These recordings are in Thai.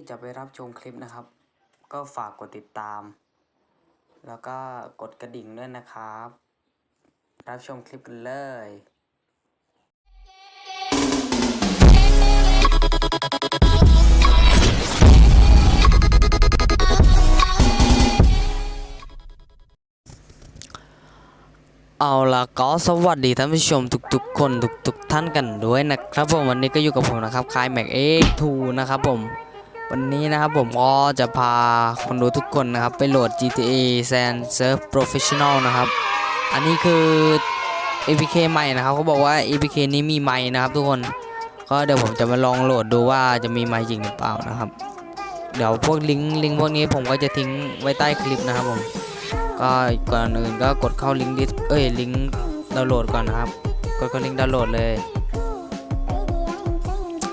ที่จะไปรับชมคลิปนะครับ ก็ฝากกดติดตาม แล้วก็กดกระดิ่งด้วยนะครับ รับชมคลิปกันเลยเอาล่ะก็สวัสดีท่านผู้ชมทุกๆคนทุกๆท่านกันด้วยนะครับผมวันนี้ก็อยู่กับผมนะครับคายแม็กเอ็กทูนะครับผม วันนี้นะครับผมก็จะพาคนดูทุกคนนะครับ ไปโหลด GTA Sand Surf Professional นะครับ อันนี้คือ APK ใหม่นะครับเขาบอกว่า APK นี้มีไมค์นะครับทุกคนก็เดี๋ยวผมจะมาลองโหลดดูว่าจะมีไมค์จริงหรือเปล่านะครับ เดี๋ยวพวกลิงก์ลิงก์พวกนี้ผมก็จะทิ้งไว้ใต้คลิปนะครับผมก็ก่อนอื่นก็กดเข้าลิงก์ดิสเอ้ยลิงก์ดาวน์โหลดก่อนนะครับ กดเข้าลิงก์ดาวน์โหลดเลย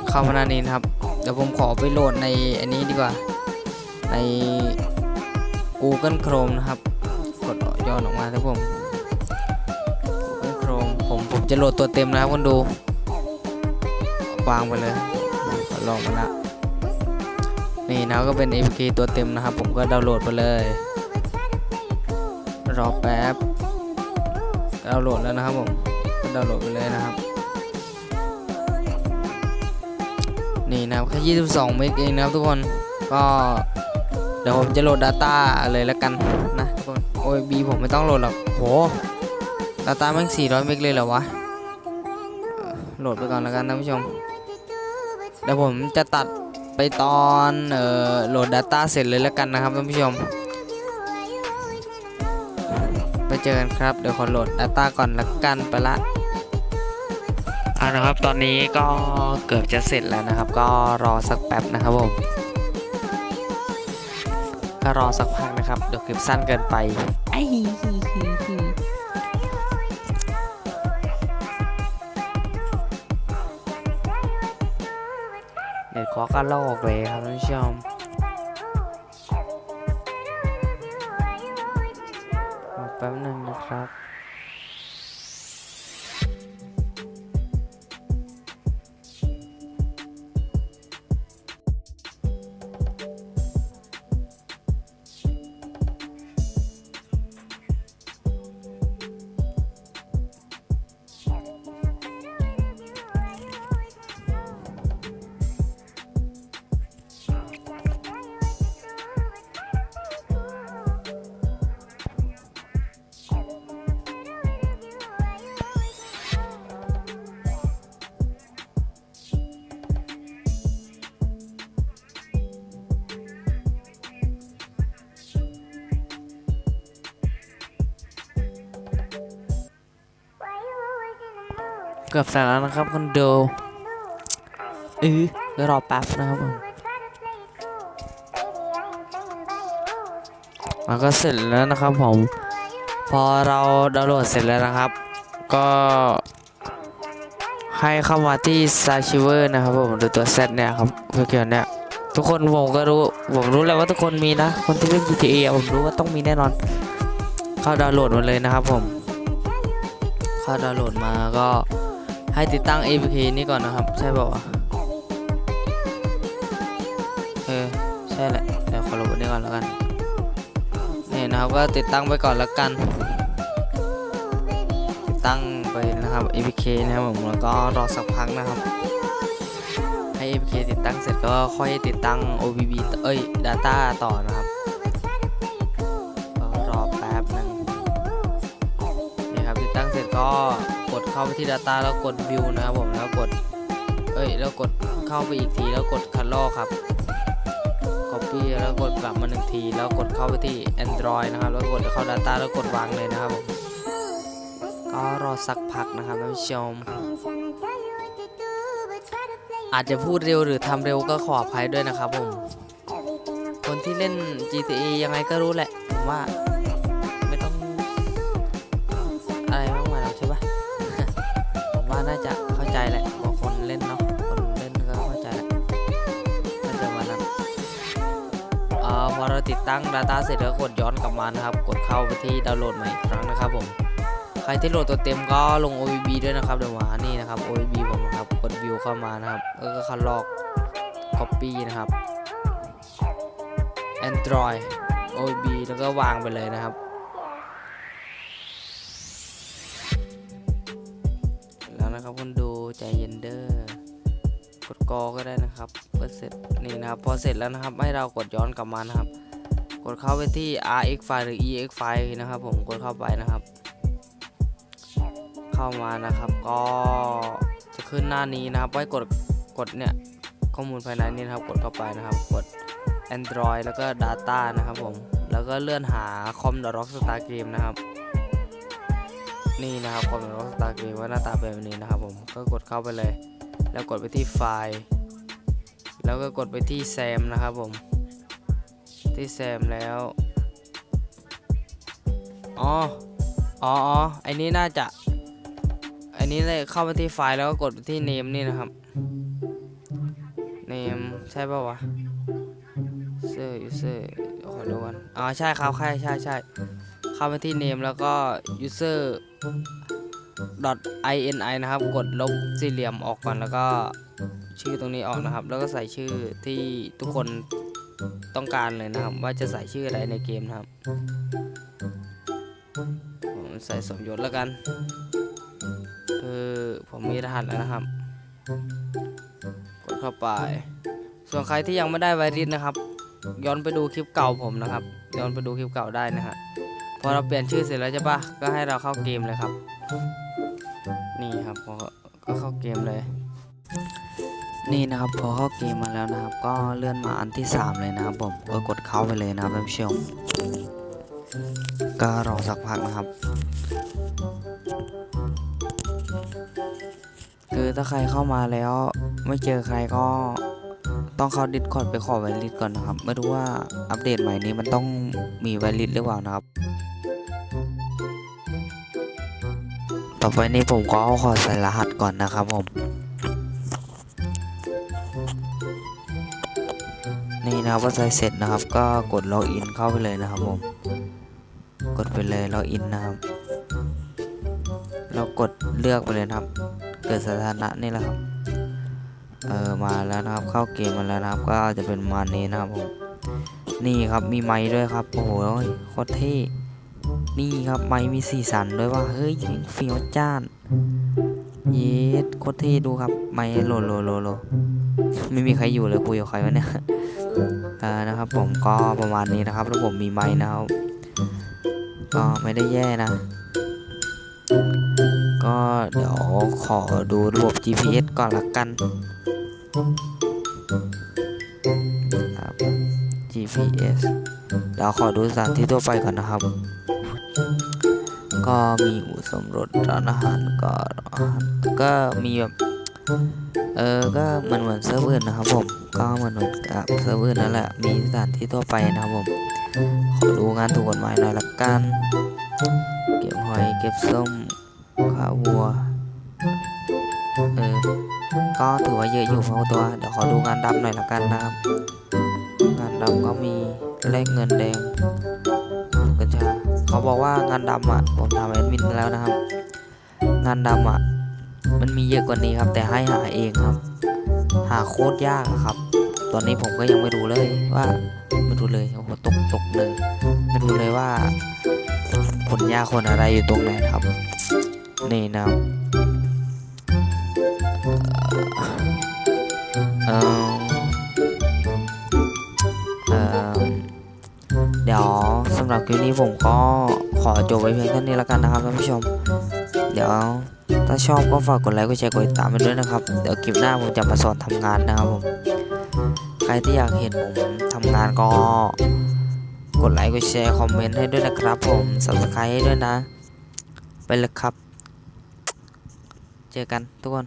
เข้ามาหน้านี้นะครับ ดี๋ยวผมขอไปโหลดในอันนี้ดีกว่า ใน Google Chrome นะครับ กดย้อนออกมาครับผม Google Chrome ผมผมจะโหลดตัวเต็มนะครับคนดูวางไปเลยลองมาละนี่นะก็เป็น APK ตัวเต็มนะครับ ผมก็ดาวน์โหลดไปเลย รอแป๊บดาวน์โหลดแล้วนะครับผมก็ดาวน์โหลดไปเลยนะครับ นี่นะครับแค่22 เมกเองนะครับทุกคนก็เดี๋ยวผมจะโหลด Data เลยแล้วกันนะทุกคน OB ผมไม่ต้องโหลดหรอกโห Data แม่ง400 เมกเลยเหรอวะโหลดไปก่อนแล้วกันท่านผู้ชมเดี๋ยวผมจะตัดไปตอนเอ่อโหลด Data เสร็จเลยแล้วกันนะครับท่านผู้ชม ไปเจอกันครับเดี๋ยวขอโหลด Data ก่อนละกันไปละ เอานะครับตอนนี้ก็เกือบจะเสร็จแล้วนะครับ ก็รอสักแป๊บนะครับผมก็รอสักพักนะครับเดี๋ยวคลิปสั้นเกินไปไอ้ฮิฮิฮิฮิเน็ตขอก็ลอกเลยครับท่านผู้ชมแป๊บหนึงนะครับ กือบเสร็จแล้วนะครับคุณดูเออรอแป๊บนะครับผมมันก็เสร็จแล้วนะครับผม พอเราดาวน์โหลดเสร็จแล้วนะครับ ก็ให้เข้ามาที่ s a r c h i v e r นะครับผมหรือตัว Z เนี่ยครับเกี่ยวเนี่ยทุกคนผมก็รู้ ผมรู้แล้วว่าทุกคนมีนะ คนที่เล่น GTA อผมรู้ว่าต้องมีแน่นอน เข้าดาวน์โหลดมาเลยนะครับผม เข้าดาวน์โหลดมาก็ ให้ติดตั้ง APK นี่ก่อนนะครับ ใช่ป่าวเออ ใช่แหละเดี๋ยวขอลบนี้ก่อนแล้วกันนี่นะครับก็ติดตั้งไปก่อนแล้วกัน ติดตั้งไปนะครับ APK นะครับผมแล้วก็รอสักพักนะครับ ให้ APK ติดตั้งเสร็จก็ค่อยติดตั้ง OBB เอ้ย Data ต่อนะครับรอแป๊บหนึงนี่ครับติดตั้งเสร็จก็ เข้าไปที่ Data แล้วกด View นะครับผมแล้วกด เอ้ยแล้วกดเข้าไปอีกทีแล้วกด Color ครับ Copy แล้วกดกลับมาหนึ่งที แล้วกดเข้าไปที่ Android นะครับ แล้วกดเข้า Data แล้วกดวางเลยนะครับผมก็รอสักพักนะครับท่านผู้ชมอาจจะพูดเร็วหรือทำเร็วก็ขออภัยด้วยนะครับผม คนที่เล่น GTA ยังไงก็รู้แหละผมว่า พอเราติดตั้ง Data เสร็จก็กดย้อนกลับมานะครับ กดเข้าไปที่ดาวน์โหลดใหม่อีกครั้งนะครับผม ใครที่โหลดตัวเต็มก็ลง OBB ด้วยนะครับเดี๋ยวมานี่นะครับ OBB ผมนะครับ กดวิวเข้ามานะครับแล้วก็คัดลอก Copy นะครับ Android OBB แล้วก็วางไปเลยนะครับ แล้วนะครับคุณดูใจเย็นเด้อ กดกอก็ได้นะครับเพื่อเสร็จนี่นะครับพอเสร็จแล้วนะครับ ให้เรากดย้อนกลับมานะครับ กดเข้าไปที่ rx file หรือ ex file นะครับ ผมกดเข้าไปนะครับ เข้ามานะครับ ก็จะขึ้นหน้านี้นะครับไว้กดกดเนี่ยข้อมูลภายในนี้นะครับ กดเข้าไปนะครับ กด Android แล้วก็ Data นะครับผมแล้วก็เลื่อนหา com rockstar game นะครับนี่นะครับ com rockstar game ว่าหน้าตาเป็นแบบนี้นะครับผมก็กดเข้าไปเลย แล้วกดไปที่ไฟล์ แล้วก็กดไปที่แซมนะครับผม ที่แซมแล้ว อ๋อ อ๋ออ๋อไอ้นี้น่าจะ อันนี้เลยเข้าไปที่ไฟล์แล้วก็กดไปที่ name นี่นะครับ name ใช่ป่าวะ user user เดี๋ยวขอดูกันอ๋อใช่ครับใช่ใช่ใช่เข้าไปที่ name แล้วก็ user ini นะครับ กดลบสี่เหลี่ยมออกก่อนแล้วก็ชื่อตรงนี้ออกนะครับ แล้วก็ใส่ชื่อที่ทุกคนต้องการเลยนะครับ ว่าจะใส่ชื่ออะไรในเกมนะครับผมใส่สมยศแล้วกัน คือผมมีรหัสแล้วนะครับ กดเข้าไป ส่วนใครที่ยังไม่ได้ไวริสนะครับ ย้อนไปดูคลิปเก่าผมนะครับ ย้อนไปดูคลิปเก่าได้นะฮะพอเราเปลี่ยนชื่อเสร็จแล้วใช่ปะก็ให้เราเข้าเกมเลยครับ นี่ครับพอก็เข้าเกมเลย นี่นะครับพอเข้าเกมมาแล้วนะครับ ก็เลื่อนมาอันที่ 3 เลยนะครับผมก็กดเข้าไปเลยนะครับท่านผู้ชมก็รอสักพักนะครับ คือถ้าใครเข้ามาแล้วไม่เจอใครก็ต้องเข้าดิสคอร์ดไปขอไวลิสก่อนนะครับ ไม่รู้ว่าอัปเดตใหม่นี้มันต้องมีไวลิสหรือเปล่านะครับ ต่อไปนี้ผมก็ขอใส่รหัสก่อนนะครับผม นี่นะครับพอใส่เสร็จนะครับ ก็กดล็อกอินเข้าไปเลยนะครับผม กดไปเลยล็อกอินนะครับแล้วกดเลือกไปเลยนะครับ เกิดสถานะนี่แหละครับเออมาแล้วนะครับเข้าเกมมาแล้วนะครับ ก็จะเป็นมาณนี้นะครับผมนี่ครับมีไม้ด้วยครับโอ้โหโคตรเท่ นี่ครับไม้มีสีสันด้วยว่าเฮ้ยเฟี้ยวจ้านเย็ดโคตรเท่ดูครับ ไม้โลโลโลโลไม่มีใครอยู่เลยคุยกับใครวะเนี่ยเออนะครับ ผมก็ประมาณนี้นะครับ แล้วผมมีไม้นะครับก็ไม่ได้แย่นะ ก็เดี๋ยวขอดูระบบ GPS ก่อนละกันครับ GPS เดี๋ยวขอดูสถานที่ทั่วไปก่อนนะครับ ก็มีอู่สมรสร้านอาหารก็ก็มีแบบเออก็เหมือนเหมือนเซิร์ฟเวอร์นะครับผม ก็เหมือนเหมือนกับเซิร์ฟเวอร์นั่นแหละ มีสถานที่ทั่วไปนะครับผม ขอดูงานถูกกฎหมายหน่อยละกัน เก็บหอย เก็บส้มขาวัว เออ ก็ถือว่าเยอะอยู่พอตัว เดี๋ยวขอดูงานดำหน่อยละกันนะครับ งานดำก็มีแลกเงินแดง เขาบอกว่างานดำอะผมทำแอดมินแล้วนะครับ งานดำอะมันมีเยอะกว่านี้ครับ แต่ให้หาเองครับ หาโคตรยากครับ ตอนนี้ผมก็ยังไม่รู้เลยว่าไม่รู้เลยโอ้โหตกตกเลยไม่รู้เลยว่าคนยากคนอะไรอยู่ตรงไหนครับ นี่นะครับเออ รับคลิปนี้ผมก็ขอจบไว้เพียงเท่านี้แล้วกันนะครับท่านผู้ชม เดี๋ยวถ้าชอบก็ฝากกดไลค์กดแชร์กดติดตามไปด้วยนะครับ เดี๋ยวคลิปหน้าผมจะมาสอนทำงานนะครับผมใครที่อยากเห็นผมทำงานก็กดไลค์กดแชร์คอมเมนต์ให้ด้วยนะครับผม subscribe ให้ด้วยนะ ไปเลยครับ เจอกันทุกคน